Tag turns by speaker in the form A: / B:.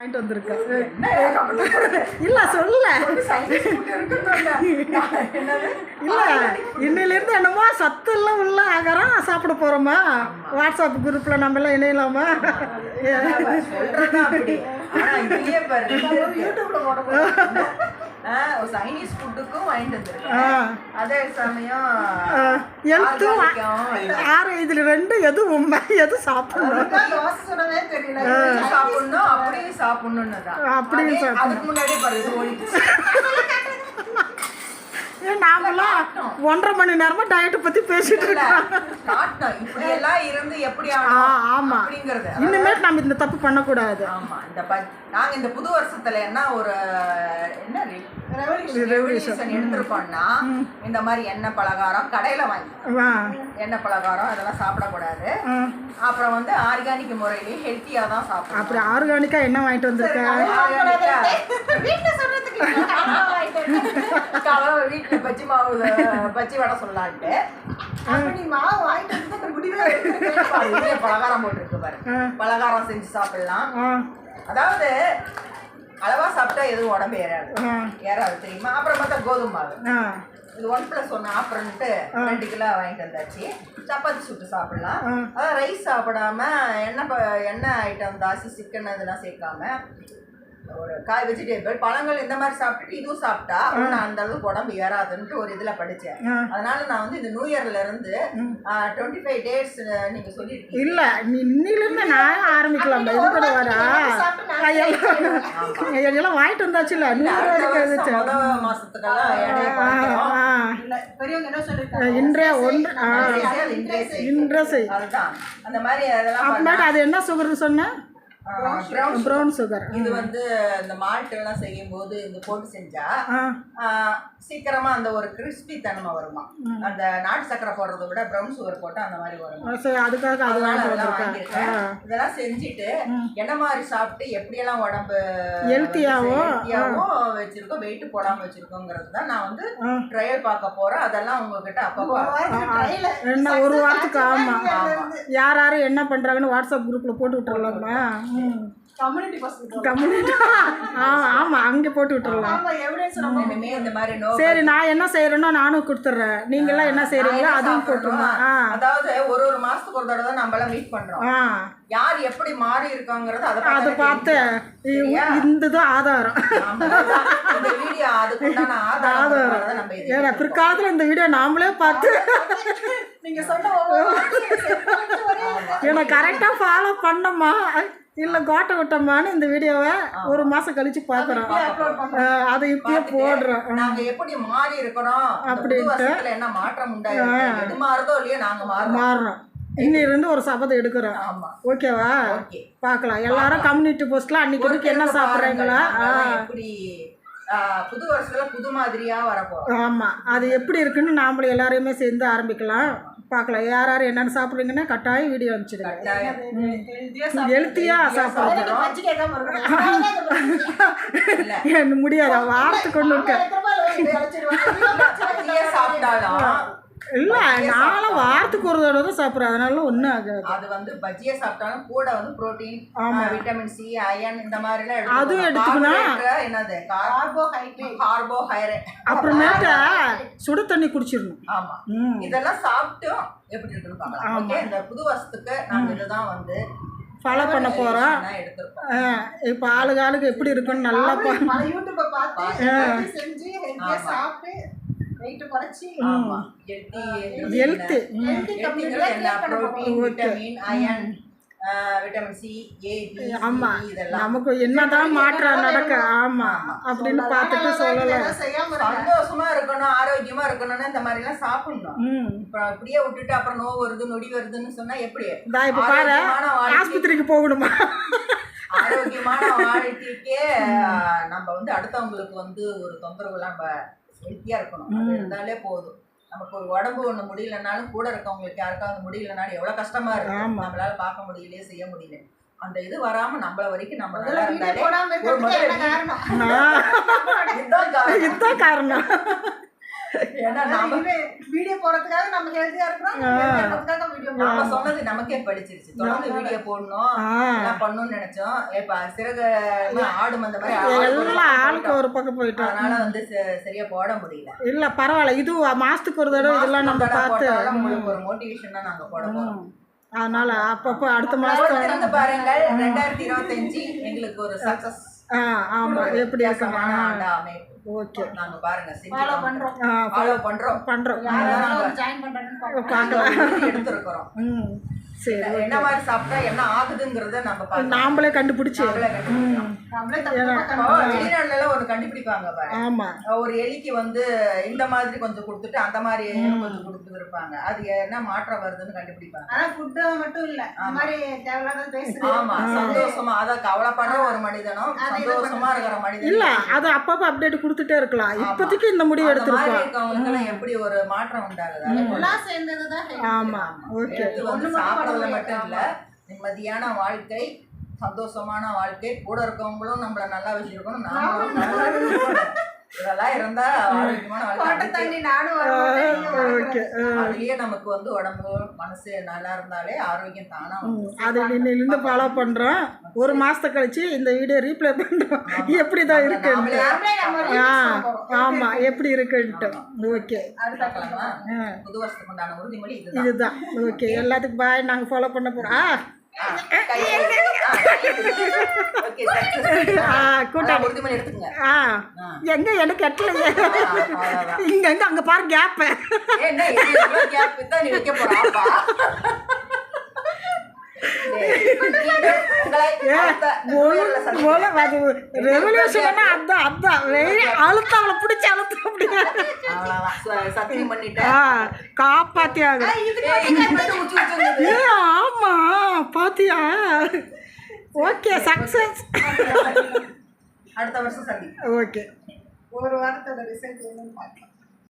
A: வாங்கிட்டு வந்திருக்கேன் இல்ல சொல்ல. இல்ல இன்னையிலேருந்து என்னமோ சத்து எல்லாம் உள்ள ஆகிறோம் சாப்பிட போறோமா? வாட்ஸ்அப் குரூப்ல நம்ம எல்லாம் இணையலாமா?
B: சைனீஸ் ஃபுட்டுக்கும் வாங்கிட்டு வந்திருக்கேன். அதே சமயம்
A: இதுல ரெண்டு எது உண்மை எது சாப்பிடணும்?
B: அப்படியும் சாப்பிடணும்னு தான்.
A: அப்படியும்.
B: அதுக்கு
A: ஏன் நாமெல்லாம் ஒன்றரை மணி நேரமா டயட்டை பத்தி பேசிட்டு இருக்கோம்.
B: காட்டணும் இப்படி எல்லாம் இருந்து எப்படி
A: ஆமா.
B: அப்படிங்கறது.
A: இனிமேட் நம்ம இந்த தப்பு பண்ணக்கூடாது.
B: ஆமா இந்த நாங்க இந்த புது வருஷத்துல என்ன ஒரு என்ன ரெவல்யூஷன் எடுத்திருக்கோம்னா இந்த மாதிரி எண்ணெய் பலகாரம் கடையில வாங்கி எண்ணெய் பலகாரம் அதெல்லாம் சாப்பிடக்கூடாது. அப்புறம் வந்து ஆர்கானிக் முறையிலேயே ஹெல்த்தியா தான் சாப்பிடணும்.
A: அப்படி ஆர்கானிக்கா என்ன வாங்கிட்டு வந்திருக்க?
B: வீட்டுல பச்சி மாவு பச்சி வடை சொல்லலான்ட்டு பாரு, இதுலயே பலகாரம் போட்டுருக்கு பாரு.
A: ஆ.
B: பலகாரம் செஞ்சு சாப்பிடலாம். அதாவது அளவா சாப்பிட்டா எதுவும் உடம்பு ஏறாது. ஏறாது தெரியுமா? அப்புறம் பார்த்தா கோதுமை மாவு. இது ஒன் பிளஸ் ஒன் ஆஃபர்ன்ட்டு ரெண்டு கிலோ வாங்கிட்டு வந்தாச்சு. சப்பாத்தி சுட்டு சாப்பிடலாம். அதான் ரைஸ் சாப்பிடாம எண்ணெய் எண்ணெய் ஐட்டம் தாசி சிக்கன் இதெல்லாம் சேர்க்காம காய் வெஜிடேபிள் பழங்கள் இந்த மாதிரி சாப்பிட்டுட்டு இதுவும் சாப்பிட்டா ஒன்றும் அந்த அளவுக்கு உடம்பு ஏறாதுன்ட்டு ஒரு இதில் படித்தேன்
A: ஆ.
B: அதனால நான் வந்து இந்த நியூ இயர்ல இருந்து டுவெண்ட்டி ஃபைவ் டேஸ் நீங்கள் சொல்லியிருக்கீங்க
A: இல்ல நீ இன்னிலிருந்து நான் ஆரம்பிக்கலாம். இது கூட வரா? எல்லாம் வாங்கிட்டு
B: முத மாசத்துக்கெல்லாம் எண்ணெய் குறைக்கிறோம்.
A: ஆ, இன்றைய ஒன்று
B: இன்றைய அதுதான். அந்த மாதிரி அதெல்லாம்
A: அது என்ன சுகர்னு சொன்ன?
B: ஆ, brown
A: ப்ரௌன் சுகர்
B: இது வந்து இந்த மால்ட் எல்லாம் செய்யும் போது இது போட்டு செஞ்சா சீக்கிரமா அந்த ஒரு கிறிஸ்பி தன்மை வருமா? அந்த நாட்டு சக்கரை போடுறதை விட ப்ரௌன் சுகர் போட்டா அந்த மாதிரி வருமா.
A: சரி அதுக்காக அது
B: அதனால அதெல்லாம் வாங்கியிருக்கேன். இதெல்லாம் செஞ்சுட்டு என்ன மாதிரி சாப்பிட்டு எப்படியெல்லாம் உடம்பு ஹெல்த்தியாவும் வச்சிருக்கோம் வெயிட் போடாம வச்சிருக்கோங்கிறது தான் நான் வந்து. ட்ரையல் பார்க்க போறேன். அதெல்லாம் உங்ககிட்ட அப்பப்போ
A: என்ன ஒரு வாரத்துக்கு ஆமா. யார் யார் என்ன பண்றாங்கன்னு வாட்ஸ்அப் குரூப்ல போட்டு ஆ ஆமா அங்க போட்டு விட்டுறலாம். சரி நான் என்ன செய்யறேனோ நானும் கொடுத்துட்றேன் நீங்களாம் என்ன செய்றீங்களோ அதுவும் போட்டுருங்க. ஆ.
B: அதாவது ஒரு ஒரு மாசத்துக்கு ஒரு தடவை தான் நம்ம எல்லாம் மீட் பண்றோம்.
A: ஆ.
B: யார் எப்படி மாறி இருக்காங்கிறது அதை
A: அதை பார்த்து இந்த ஆதாரம்.
B: ஆமா, அதுதான். இந்த வீடியோ அதுக்குண்டான ஆதாரம். தான் நம்ம இது
A: ஏன்னா பிற்காலத்தில் இந்த வீடியோ நாமளே பார்த்து
C: நீங்க சொன்ன
A: ஏன்னா கரெக்டாக ஃபாலோ பண்ணோமா இல்லை கோட்டை விட்டோமான்னு இந்த வீடியோவை ஒரு மாதம் கழிச்சு பார்க்குறோம் அதை இப்பயே போடுறோம்
B: நாங்க எப்படி மாறி இருக்கிறோம்
A: அப்படின்ட்டு.
B: என்ன மாற்றம் உண்டாயிருக்கு? மாறுதோ இல்லையோ நாங்க மாறுறோம்.
A: இன்னிலிருந்து ஒரு சபதம் எடுக்கிறோம் ஓகேவா?
B: ஓகே.
A: பார்க்கலாம். எல்லாரும் கம்யூனிட்டி போஸ்ட்ல அன்னைக்கு என்ன சாப்பிட்றீங்களா?
B: புது வருஷத்துல புது மாதிரியா வரப்போறோம்.
A: ஆமாம் அது எப்படி இருக்குன்னு நாமளும் எல்லாரையுமே சேர்ந்து ஆரம்பிக்கலாம். பார்க்கலாம். யார் யார் என்னென்ன சாப்பிட்றீங்கன்னா கட்டாயம் வீடியோ அனுப்பிச்சிடுங்க.
C: இருக்கணும்.
B: இல்ல.
A: முடியாது? வாரத்துக்கு ஒன்று இருக்க.
B: சாப்பிட்டாலும்
A: இல்லை நானும் வாரத்துக்கு ஒரு தடவை தான் சாப்பிட்றேன் அதனால ஒன்றும் ஆகாது.
B: அது வந்து பஜ்ஜியை சாப்பிட்டாலும் கூட வந்து புரோட்டீன் விட்டமின் சி அயன் இந்த மாதிரி எல்லாம்
A: அதுவும் எடுத்துக்கணும்.
B: என்னது? கார்போஹைட்ரேட் கார்போஹைட்ரேட்
A: அப்புறமேட்டு சுடு தண்ணி குடிச்சிடணும்.
B: ஆமா.
A: ம்.
B: இதெல்லாம் சாப்பிட்டும் எப்படி இருக்குன்னு பார்க்கலாம். ஓகே இந்த புது வருஷத்துக்கு நாங்க இதுதான் வந்து
A: ஃபாலோ பண்ண போகிறோம் இப்போ ஆளுக்கு ஆளுக்கு எப்படி இருக்குன்னு நல்லா
C: யூடியூப்பை பார்த்து செஞ்சு சாப்பிட்டு வெயிட் குறைச்சி
B: ஆமா. Vitamin iron vitamin C A
A: ஆமா. நமக்கு என்னதான் மாற்றம் நடக்க ஆமா. அப்படின்னு பார்த்துட்டு சொல்லலாம்
B: சந்தோஷமா இருக்கணும் ஆரோக்கியமா இருக்கணும்னு இந்த மாதிரி எல்லாம் சாப்பிடணும் அப்புறம் அப்படியே விட்டுட்டு அப்புறம் நோவு வருது நொடி வருதுன்னு சொன்னா எப்படி?
A: இப்போ பாரு ஆஸ்பத்திரிக்கு போகணுமா?
B: ஆரோக்கியமான வாழ்க்கைக்கே நம்ம வந்து அடுத்தவங்களுக்கு வந்து ஒரு தொந்தரவு நம்ம ஹெல்த்தியா இருக்கணும். அது இருந்தாலே போதும். நமக்கு ஒரு உடம்பு ஒண்ணு முடியலனாலும் கூட இருக்கவங்களுக்கு யாருக்காவது முடியலனாலும் எவ்வளவு கஷ்டமா இருக்கு.
A: ஆமா.
B: நம்மளால பார்க்க முடியலையே செய்ய முடியல. அந்த இது வராம நம்மள வரைக்கும் நம்ம நல்லா இருந்தாலே இதுதான் காரணம். ஏன்னா நாம
C: வீடியோ போறதுக்காக நம்ம ஹெல்தியா இருக்கிறோம் ஹெல்தியா வீடியோ
B: நாம சொன்னது நமக்கே படிச்சிருச்சு. தொடர்ந்து வீடியோ போடணும். எல்லாம் பண்ணணும்னு நினைச்சோம். இப்ப சிறகு ஆடு மந்த மாதிரி ஆளுக்கு ஒரு பக்கம்
A: போயிட்டோம்.
B: அதனால வந்து சரியா போட முடியல.
A: இல்ல பரவாயில்ல. இது மாசத்துக்கு ஒரு தடவை இதெல்லாம் நம்ம பார்த்து
B: உங்களுக்கு ஒரு மோட்டிவேஷன் நாங்க போட போறோம்.
A: அதனால அப்பப்போ அடுத்த மாசம்
B: பாருங்கள் ரெண்டாயிரத்தி இருபத்தஞ்சு எங்களுக்கு ஒரு சக்சஸ்
A: ஆ ஆமா. எப்படி
B: அமைப்பு.
A: ஓகே.
B: நாங்க பாருங்க
C: ஃபாலோ பண்றோம்.
B: ஃபாலோ பண்றோம்.
A: பண்றோம்.
C: ஜாயின் பண்றாங்கன்னு பார்க்கலாம்
A: ம். சரி
B: என்ன மாதிரி சாப்பிட்டா என்ன ஆகுதுங்கிறத நம்ம
A: நாம்பளே கண்டுபிடிச்சு.
B: எல்லாம் ஒண்ணு கண்டுபிடிப்பாங்க
A: ஆமா.
B: ஒரு எலிக்கு வந்து இந்த மாதிரி கொஞ்சம் கொடுத்துட்டு அந்த மாதிரி கொஞ்சம் கொடுத்து இருப்பாங்க. அது என்ன மாற்றம் வருதுன்னு கண்டுபிடிப்பாங்க.
C: ஆனா ஃபுட்டு மட்டும் இல்ல. இந்த மாதிரி தேவையில்லாத பேசுறது
B: ஆமா. சந்தோஷமா அதான் கவலைப்படுற ஒரு மனிதனும் சந்தோஷமா இருக்கிற மனிதனும்
A: இல்ல அது அப்பப்போ அப்டேட் கொடுத்துட்டே இருக்கலாம். இப்போதைக்கு இந்த முடிவு எடுத்திருக்கோம்
B: எப்படி ஒரு மாற்றம் உண்டாகுது?
C: எல்லாம் சேர்ந்ததுதான்.
A: ஆமா. ஓகே
B: வந்து சாப்பிடறதுல மட்டும் இல்ல நிம்மதியான வாழ்க்கை சந்தோஷமான வாழ்க்கை கூட இருக்கவங்களும் நம்மள நல்லா வச்சிருக்கணும் நாமளும் நல்லா. இதெல்லாம் இருந்தா ஆரோக்கியமான
C: நானும்
B: அதுலயே நமக்கு வந்து உடம்பு மனசு நல்லா இருந்தாலே ஆரோக்கியம் தானா.
A: அதை இன்னிலிருந்து ஃபாலோ பண்றோம். ஒரு மாசத்தை கழிச்சு இந்த வீடியோ ரீப்ளே பண்றோம். எப்படி தான்
C: போடுறோம்.
A: ஆமா எப்படி இருக்குன்ட்டு. ஓகே.
B: அது பார்க்கலாமா? புது வருஷத்துக்கு உண்டான உறுதிமொழி இதுதான்.
A: இதுதான். ஓகே எல்லாத்துக்கும் பாய் நாங்க ஃபாலோ பண்ண போறோம். எங்க எனக்கு எட்டலையே. இங்க எங்க அங்க பாரு கேப்பு
B: என்ன இது எவ்வளவு gap தான் நீ வைக்க போறாப்பா
A: ரெவல்யூஷன் அதான் அதான். அழுத்த அவளை பிடிச்சி அழுத்த அப்படியா
B: சத்தியம் பண்ணிட்டேன்.
A: ஆ காப்பாத்தி ஆகும் ஏ ஆமா பாத்தியா? ஓகே சக்சஸ்
B: அடுத்த வருஷம் சந்தி
A: ஓகே.
C: ஒரு வாரத்தோட ரிசல்ட் என்னன்னு பார்க்கலாம்.